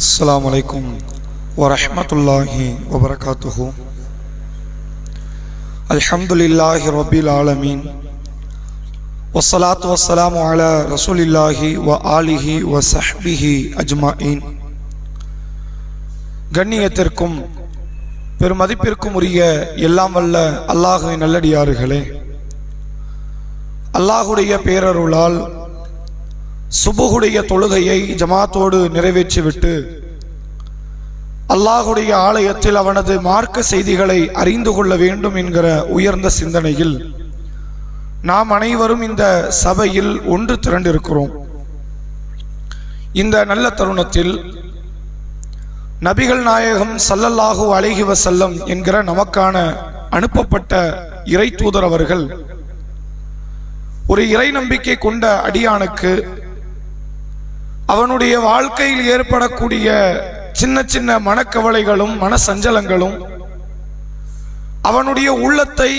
السلام عليكم ورحمة الله وبركاته الحمد لله رب العالمين والصلاة والسلام على رسول الله وآله وصحبه أجمعين கண்ணியத்திற்கும் பெருமதிப்பிற்கும் உரிய எல்லாம் வல்ல அல்லாஹுவின் நல்லடியார்களே அல்லாஹுடைய பேரருளால் சுபுகுடைய தொழுகையை ஜமாத்தோடு நிறைவேற்றிவிட்டு அல்லாஹுடைய ஆலயத்தில் அவனது மார்க்க செய்திகளை அறிந்து கொள்ள வேண்டும் என்கிற உயர்ந்த சிந்தனையில் நாம் அனைவரும் இந்த சபையில் ஒன்று திரண்டிருக்கிறோம். இந்த நல்ல தருணத்தில் நபிகள் நாயகம் சல்லல்லாஹு அழகி வசல்லம் என்கிற நமக்கான அனுப்பப்பட்ட இறை தூதர் அவர்கள் ஒரு இறை நம்பிக்கை கொண்ட அடியானுக்கு அவனுடைய வாழ்க்கையில் ஏற்படக்கூடிய சின்ன சின்ன மனக்கவலைகளும் மனசஞ்சலங்களும் அவனுடைய உள்ளத்தை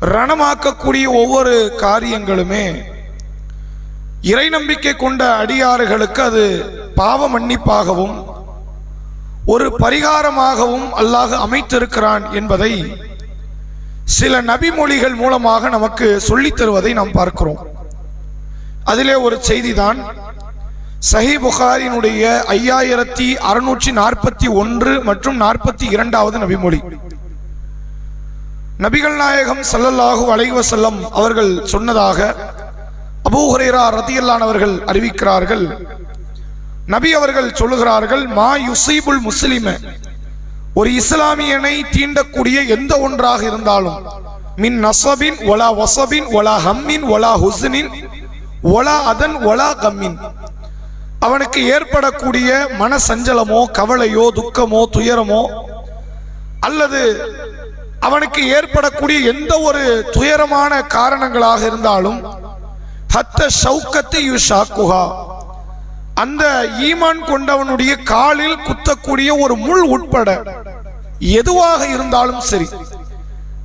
ரணமாக்கக்கூடிய ஒவ்வொரு காரியங்களுமே இறை நம்பிக்கை கொண்ட அடியாறுகளுக்கு அது பாவ மன்னிப்பாகவும் ஒரு பரிகாரமாகவும் அல்லாஹ் அமைத்திருக்கிறான் என்பதை சில நபிமொழிகள் மூலமாக நமக்கு சொல்லித் தருவதை நாம் பார்க்கிறோம். அதிலே ஒரு செய்திதான் சஹி புகாரினுடைய ஐயாயிரத்தி அறுநூற்றி நாற்பத்தி ஒன்று மற்றும் நாற்பத்தி இரண்டாவது நபிமொழி. நபிகள் நாயகம் சல்லல்லாஹு அலைவசல்லம் அவர்கள் சொன்னதாக அபூ ரத்தியல்லானவர்கள் அறிவிக்கிறார்கள். நபி அவர்கள் சொல்லுகிறார்கள் மா யுசீபுல் முஸ்லிம. ஒரு இஸ்லாமியனை தீண்டக்கூடிய எந்த ஒன்றாக இருந்தாலும் மின் நசபின் ஒலா வசபின் ஒலா ஹம்மின் ஒலா ஹுசனின் ஒலா அதன் ஒலா கம்மின். அவனுக்கு ஏற்படக்கூடிய மன சஞ்சலமோ கவலையோ துக்கமோ துயரமோ அல்லது அவனுக்கு ஏற்படக்கூடிய எந்த ஒரு துயரமான காரணங்களாக இருந்தாலும் ஹத்த ஷவுக்கத்தை யு அந்த ஈமான் கொண்டவனுடைய காலில் குத்தக்கூடிய ஒரு முள் உட்பட எதுவாக இருந்தாலும் சரி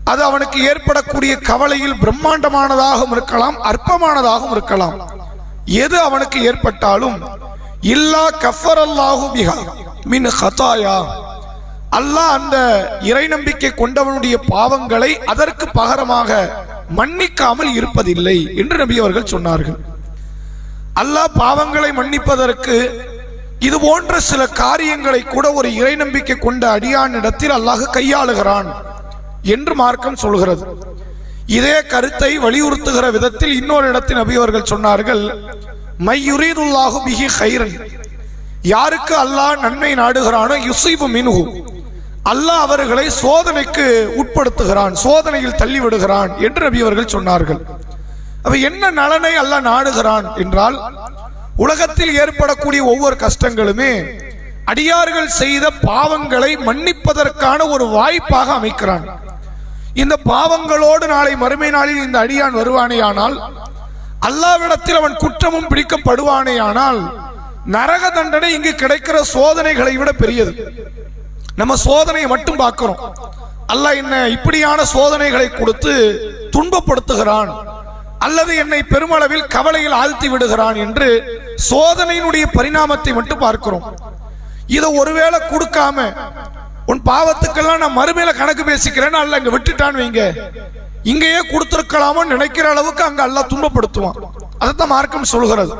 அது அவனுக்கு ஏற்படக்கூடிய கவலையில் பிரம்மாண்டமானதாகவும் இருக்கலாம் அற்பமானதாகவும் இருக்கலாம். எது அவனுக்கு ஏற்பட்டாலும் இல்லா கஃபர் அல்லாஹு பிஹா மின் ஹதாயா அல்லாஹ் அந்த இறை நம்பிக்கை கொண்டவனுடைய பாவங்களை அதற்கு பகரமாக மன்னிக்காமல் இருப்பதில்லை என்று நபி அவர்கள் சொன்னார்கள். அல்லாஹ் பாவங்களை மன்னிப்பதற்கு இது போன்ற சில காரியங்களை கூட ஒரு இறை நம்பிக்கை கொண்ட அடியானிடத்தில் அல்லாஹ் கையாளுகிறான் என்று மார்க்கம் சொல்கிறது. இதே கருத்தை வலியுறுத்துகிற விதத்தில் இன்னொரு இடத்தில் நபி அவர்கள் சொன்னார்கள் மையுரீதுல்லாஹு பிஹி ஹைரன் யாருக்கு அல்லாஹ் நன்மை நாடுகிறானோ யுசைபு மின்ஹு. அல்லாஹ் அவர்களை சோதனைக்கு உட்படுத்துகிறான் சோதனையில் தள்ளிவிடுகிறான் என்று நபி அவர்கள் சொன்னார்கள். அப்ப என்ன நலனை அல்லாஹ் நாடுகிறான் என்றால் உலகத்தில் ஏற்படக்கூடிய ஒவ்வொரு கஷ்டங்களுமே அடியார்கள் செய்த பாவங்களை மன்னிப்பதற்கான ஒரு வாய்ப்பாக அமைக்கிறான். இந்த பாவங்களோடு நாளை மறுமை நாளில் இந்த அடியான் வருவானேயானால் அல்லாவிடத்தில் அவன் குற்றமும் பிடிக்கப்படுவானேயானால் நரக தண்டனை இங்கு கிடைக்கிற சோதனைகளை விட பெரியது. நம்ம சோதனையை மட்டும் பார்க்கிறோம். அல்லாஹ் என்ன இப்படியான சோதனைகளை கொடுத்து துன்பப்படுத்துகிறான் அல்லது என்னை பெருமளவில் கவலையில் ஆழ்த்தி விடுகிறான் என்று சோதனையினுடைய பரிணாமத்தை மட்டும் பார்க்கிறோம். இதை ஒருவேளை கொடுக்காம உன் பாவத்துக்கெல்லாம் நான் மறுமையில கணக்கு பேசிக்கிறேன்னு அல்ல இங்க விட்டுட்டான்னு வைங்க. இங்கேயே கொடுத்துருக்கலாமோ நினைக்கிற அளவுக்கு அங்க அல்ல துன்பப்படுத்துவான். அதைத்தான் மார்க்கம் சொல்கிறது.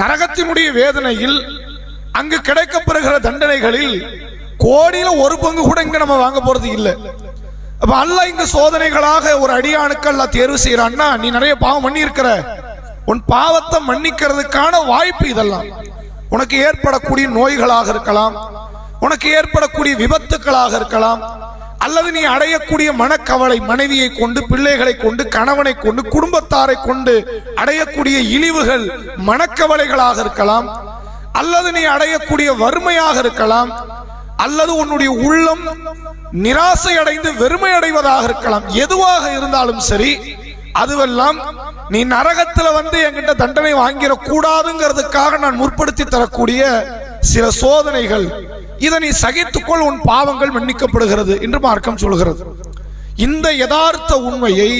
நரகத்தினுடைய வேதனையில் அங்கு கிடைக்கப்பெறுகிற தண்டனைகளில் கோடியில ஒரு பங்கு கூட இங்க நம்ம வாங்க போறது இல்லை. அப்ப அல்ல இங்க சோதனைகளாக ஒரு அடியானுக்கு தேர்வு செய்யறான்னா நீ நிறைய பாவம் பண்ணி இருக்கிற உன் பாவத்தை மன்னிக்கிறதுக்கான வாய்ப்பு இதெல்லாம். உனக்கு ஏற்படக்கூடிய நோய்களாக இருக்கலாம். உனக்கு ஏற்படக்கூடிய விபத்துக்களாக இருக்கலாம் அல்லது நீ அடையக்கூடிய மனக்கவலை மனைவியை கொண்டு பிள்ளைகளை கொண்டு கணவனை கொண்டு குடும்பத்தாரை கொண்டு அடையக்கூடிய இழிவுகள் மனக்கவலைகளாக இருக்கலாம் அல்லது நீ அடையக்கூடிய வறுமையாக இருக்கலாம் அல்லது உன்னுடைய உள்ளம் நிராசை அடைந்து வெறுமை அடைவதாக இருக்கலாம். எதுவாக இருந்தாலும் சரி அதுவெல்லாம் நீ நரகத்துல வந்து என்கிட்ட தண்டனை வாங்கிடக்கூடாதுங்கிறதுக்காக நான் முற்படுத்தி தரக்கூடிய சில சோதனைகள். இதை நீ சகித்துக்கொள் உன் பாவங்கள் மன்னிக்கப்படுகிறது என்று மார்க்கம் சொல்கிறது. இந்த யதார்த்த உண்மையை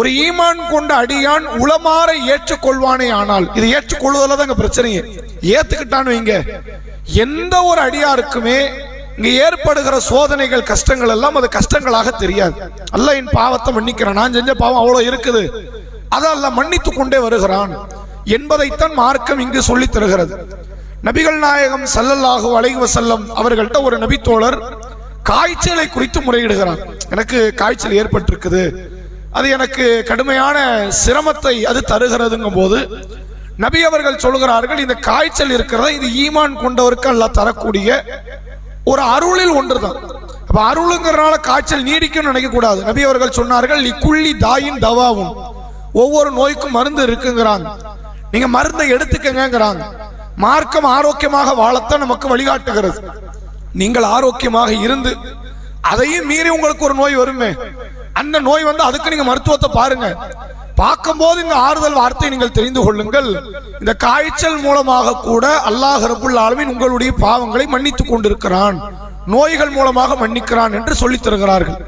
ஒரு ஈமான் கொண்ட அடியான் உளமாற ஏற்றுக்கொள்வானே ஆனால் இதை ஏற்றுக்கொள்வதில் தான் பிரச்சனையே. ஏத்துக்கிட்டான்னு வைங்க. எந்த ஒரு அடியாருக்குமே இங்கே ஏற்படுகிற சோதனைகள் கஷ்டங்கள் எல்லாம் அது கஷ்டங்களாக தெரியாது. அல்ல என் பாவத்தை மன்னிக்கிறேன். நான் செஞ்ச பாவம் அவ்வளோ இருக்குது. அதை அல்ல மன்னித்து கொண்டே வருகிறான் என்பதைத்தான் மார்க்கம் இங்கு சொல்லித் தருகிறது. நபிகள் நாயகம் சல்லல்லாஹு அலைஹி செல்லம் அவர்கள்ட்ட ஒரு நபித்தோழர் காய்ச்சலை குறித்து முறையிடுகிறார். எனக்கு காய்ச்சல் ஏற்பட்டிருக்குது. அது எனக்கு கடுமையான சிரமத்தை அது தருகிறதுங்கும் போது நபி அவர்கள் சொல்கிறார்கள் இந்த காய்ச்சல் இருக்கிறதா? இது ஈமான் கொண்டவருக்கு அல்ல தரக்கூடிய ஒரு அருளில் ஒன்று தான் அப்போ அருளுங்கிறனால காய்ச்சல் நீடிக்கும்னு நினைக்க கூடாது நபி அவர்கள் சொன்னார்கள் இக்குள்ளி தாயின் தவாவும். ஒவ்வொரு நோய்க்கும் மருந்து இருக்குங்கிறாங்க. நீங்க மருந்தை எடுத்துக்கங்கிறாங்க மார்க்கம் ஆரோக்கியமாக வாழத்தான் நமக்கு வழிகாட்டுகிறது. நீங்கள் ஆரோக்கியமாக இருந்து அதையும் மீறி உங்களுக்கு ஒரு நோய் வருமே? அந்த நோய் வந்து அதுக்கு நீங்க மருத்துவத்தை பாருங்க. பார்க்கும்போது இந்த ஆறுதல் வார்த்தை நீங்கள் தெரிந்து கொள்ளுங்கள். இந்த காய்ச்சல் மூலமாக கூட அல்லாஹ் ரபுல் ஆலமின் உங்களுடைய பாவங்களை மன்னித்துக் கொண்டிருக்கிறான். நோய்கள் மூலமாக மன்னிக்கிறான் என்று சொல்லித் தருகிறார்கள்.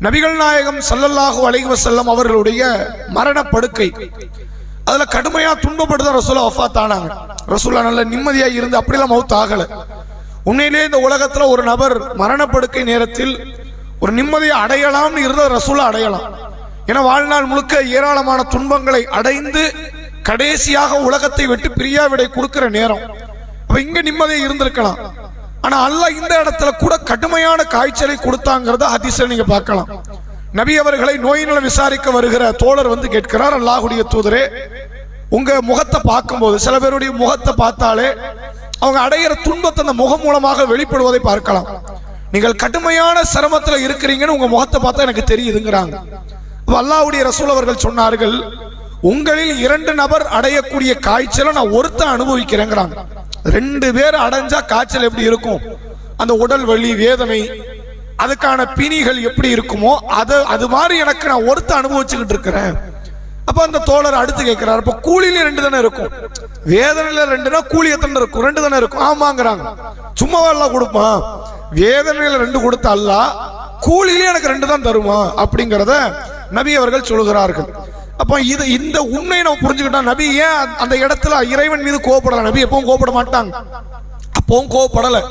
நபிகள் நாயகம் சல்லல்லாஹு அலைவசல்லம் அவர்களுடைய மரணப்படுக்கை. அதில் அதுல கடுமையா துன்பப்படுத்த ரசூலா ஒஃபாத் ஆனாங்க. ரசூலா நல்ல நிம்மதியா இருந்து அப்படிலாம் மவுத் ஆகல. உண்மையிலே இந்த உலகத்துல ஒரு நபர் மரணப்படுக்கை நேரத்தில் ஒரு நிம்மதியை அடையலாம்னு இருந்தால் ரசூலா அடையலாம். ஏன்னா வாழ்நாள் முழுக்க ஏராளமான துன்பங்களை அடைந்து கடைசியாக உலகத்தை விட்டு பிரியாவிடை கொடுக்கிற நேரம். அப்ப இங்க நிம்மதியை இருந்திருக்கலாம். ஆனா அல்ல இந்த இடத்துல கூட கடுமையான காய்ச்சலை கொடுத்தாங்கிறத அதிசயம் நீங்க பார்க்கலாம். நபி அவர்களை நோய் நலம் விசாரிக்க வருகிற தோழர் வந்து கேட்கிறார் அல்லாஹுடைய தூதரே உங்க முகத்தை பார்க்கும்போது சில பேருடைய முகத்தை பார்த்தாலே அவங்க அடையிற துன்பத்தை அந்த முகம் மூலமாக வெளிப்படுவதை பார்க்கலாம். நீங்கள் கடுமையான சிரமத்தில் இருக்கிறீங்கன்னு உங்க முகத்தை பார்த்தா எனக்கு தெரியுதுங்கிறாங்க. அல்லாவுடைய ரசூல் அவர்கள் சொன்னார்கள் உங்களில் இரண்டு நபர் அடையக்கூடிய காய்ச்சலை நான் ஒருத்தன் அனுபவிக்கிறேங்கிறாங்க. ரெண்டு பேர் அடைஞ்சா காய்ச்சல் எப்படி இருக்கும்? அந்த உடல் வலி வேதனை அதுக்கான பிணிகள் எப்படி இருக்குமோ அது அது மாதிரி எனக்கு நான் ஒருத்த அனுபவிச்சுக்கிட்டு இருக்கிறேன். அப்போ அந்த தோழர் அடுத்து கேட்கிறார் அப்போ கூலியில ரெண்டு தானே இருக்கும்? வேதனையில ரெண்டுனா கூலி எத்தனை இருக்கும்? ரெண்டு தானே இருக்கும். ஆமாங்கிறாங்க. சும்மாவா எல்லாம் கொடுப்பான் வேதனையில ரெண்டு கொடுத்த அல்ல எனக்கு ரெண்டு தான் தருமா? அப்படிங்கிறத நபி அவர்கள் சொல்கிறார்கள். அப்போ இது இந்த உண்மையை நம்ம புரிஞ்சுக்கிட்டா நபி ஏன் அந்த இடத்துல இறைவன் மீது கோவப்படலாம் நபி எப்பவும் கோவப்பட மாட்டாங்க. அப்பவும் கோவப்படலை.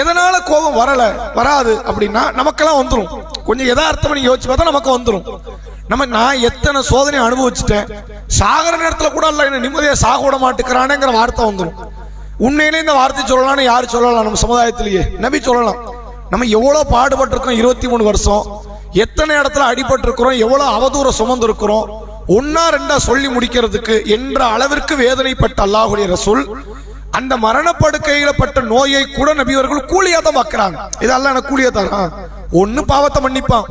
எதனால கோபம் வரல வராது அப்படின்னா நமக்கெல்லாம் வந்துடும் கொஞ்சம் எதார்த்தம் நீங்க யோசிச்சு பார்த்தா நமக்கு வந்துடும் நம்ம நான் எத்தனை சோதனை அனுபவிச்சுட்டேன். சாகர நேரத்தில் கூட இல்லை என்ன நிம்மதியாக சாக விட மாட்டேங்கிறானேங்கிற வார்த்தை வந்துடும் உண்மையிலே இந்த வார்த்தை சொல்லலாம்னு யார் சொல்லலாம்? நம்ம சமுதாயத்திலேயே நபி சொல்லலாம். நம்ம எவ்வளோ பாடுபட்டிருக்கோம் இருபத்தி மூணு வருஷம். எத்தனை இடத்துல அடிபட்டிருக்கிறோம் எவ்வளோ அவதூற சுமந்திருக்கிறோம். ஒன்னா ரெண்டா சொல்லி முடிக்கிறதுக்கு என்ற அளவிற்கு வேதனைப்பட்ட அல்லாஹுடைய ரசூல் அந்த மரணப்படுக்கையில பட்ட நோயை கூட நபியவர்கள் கூலியா தான் பார்க்கிறாங்க. இதெல்லாம் எனக்கு கூலியா தரான். ஒன்னு பாவத்தை மன்னிப்பான்.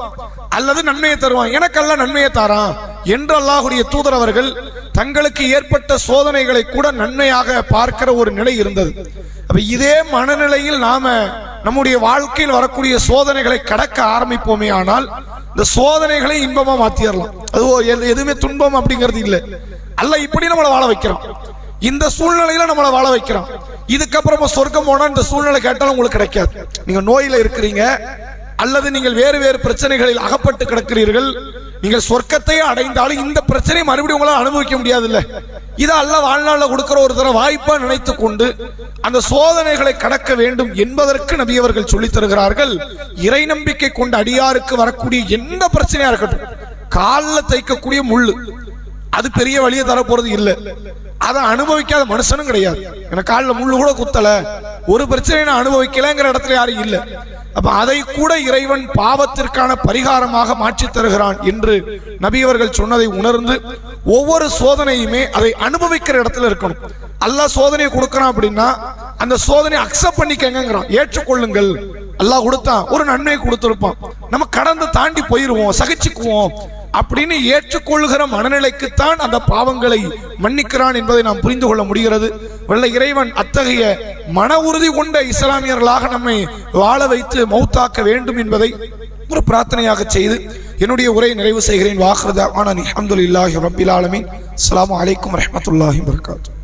அல்லது நன்மையை தருவான். எனக்கெல்லாம் நன்மையை தாரான் என்று அல்லாஹுடைய தூதர் அவர்கள் தங்களுக்கு ஏற்பட்ட சோதனைகளை கூட நன்மையாக பார்க்கிற ஒரு நிலை இருந்தது. அப்ப இதே மனநிலையில் நாம நம்முடைய வாழ்க்கையில் வரக்கூடிய சோதனைகளை கடக்க ஆரம்பிப்போமே ஆனால் இந்த சோதனைகளை இன்பமா மாத்திரலாம். அது எது- எதுவுமே துன்பம் அப்படிங்கிறது இல்லை. அல்ல இப்படி நம்மளை வாழ வைக்கிறோம் இந்த சூழ்நிலையில நம்மளை வாழ வைக்கிறோம். இதுக்கப்புறமா சொர்க்கம் போனா இந்த சூழ்நிலை கேட்டாலும் உங்களுக்கு கிடைக்காது. நீங்க நோயில இருக்கிறீங்க அல்லது நீங்கள் வேறு வேறு பிரச்சனைகளில் அகப்பட்டு கிடக்கிறீர்கள் நீங்கள் சொர்க்கத்தையே அடைந்தாலும் இந்த பிரச்சனையை மறுபடியும் உங்களால் அனுபவிக்க முடியாது இல்ல இதை அல்ல வாழ்நாளில் கொடுக்கிற ஒரு தர வாய்ப்பா நினைத்து கொண்டு அந்த சோதனைகளை கடக்க வேண்டும் என்பதற்கு நபி அவர்கள் சொல்லித் தருகிறார்கள். இறை நம்பிக்கை கொண்ட அடியாருக்கு வரக்கூடிய எந்த பிரச்சனையா இருக்கட்டும் காலில் தைக்கக்கூடிய முள்ளு. அது பெரிய வழியை தரப்போறது இல்லை இல்ல. அதை அனுபவிக்காத மனுஷனும் கிடையாது. எனக்கு காலில் முள்ளு கூட குத்தலை. ஒரு பிரச்சனையை நான் அனுபவிக்கலைங்கிற இடத்துல யாரும் இல்லை. அப்போ அதை கூட இறைவன் பாவத்திற்கான பரிகாரமாக மாற்றி தருகிறான் என்று நபி அவர்கள் சொன்னதை உணர்ந்து ஒவ்வொரு சோதனையுமே அதை அனுபவிக்கிற இடத்துல இருக்கணும். அல்லாஹ் சோதனையை கொடுக்குறான் அப்படின்னா அந்த சோதனையை அக்செப்ட் பண்ணிக்கங்கிறான் ஏற்றுக்கொள்ளுங்கள். அல்லாஹ் கொடுத்தான். ஒரு நன்மையை கொடுத்துருப்பான். நம்ம கடந்து தாண்டி போயிடுவோம் சகிச்சுக்குவோம். அப்படின்னு ஏற்றுக்கொள்கிற மனநிலைக்குத்தான் அந்த பாவங்களை மன்னிக்கிறான் என்பதை நாம் புரிந்து கொள்ள முடிகிறது. வெள்ள இறைவன் அத்தகைய மன உறுதி கொண்ட இஸ்லாமியர்களாக நம்மை வாழ வைத்து மௌத்தாக்க வேண்டும் என்பதை ஒரு பிரார்த்தனையாக செய்து என்னுடைய உரையை நிறைவு செய்கிறேன். வாக்குறதா ஆனா அல்ஹம்துலில்லாஹி ரப்பில் ஆலமீன். அஸ்ஸலாமு அலைக்கும் வரஹ்மத்துல்லாஹி வபரகாத்துஹு.